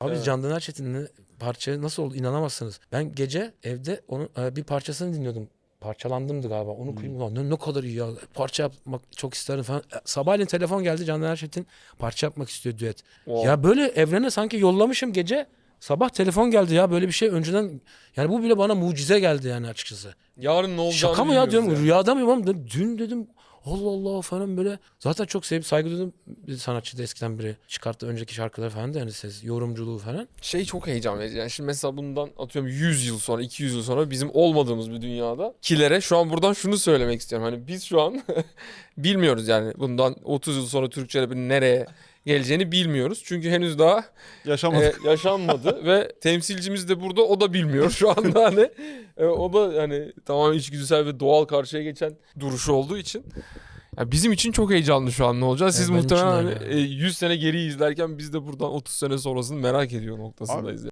Abi Evet. Candan Erçetin'in parça nasıl oldu inanamazsınız. Ben gece evde onun e, bir parçasını dinliyordum. Parçalandımdı galiba. Onu kıyım ulan ne, ne kadar iyi ya. Parça yapmak çok isterim falan. E, Sabahleyin telefon geldi Candan Erçetin parça yapmak istiyor düet. Wow. Ya böyle evrene sanki yollamışım gece. Sabah telefon geldi ya böyle bir şey önceden yani bu bile bana mucize geldi yani açıkçası. Yarın ne olacağını Şaka mı ya diyorum yani. rüyada ama dün dedim Allah Allah falan böyle. Zaten çok sevip saygı duydum bir sanatçı da eskiden biri çıkarttı önceki şarkıları falan da yani ses yorumculuğu falan. Şey çok heyecan verici. Yani şimdi mesela bundan atıyorum 100 yıl sonra, 200 yıl sonra bizim olmadığımız bir dünyada kilere şu an buradan şunu söylemek istiyorum. Hani biz şu an bilmiyoruz yani bundan 30 yıl sonra Türkçe rap'in nereye geleceğini bilmiyoruz. Çünkü henüz daha Yaşamadık. e, yaşanmadı ve temsilcimiz de burada o da bilmiyor şu anda hani. E, o da hani tamamen içgüdüsel ve doğal karşıya geçen duruşu olduğu için. Ya bizim için çok heyecanlı şu an ne olacak. Siz Evet, muhtemelen hani, öyle. e, 100 sene geri izlerken biz de buradan 30 sene sonrasını merak ediyor noktasındayız.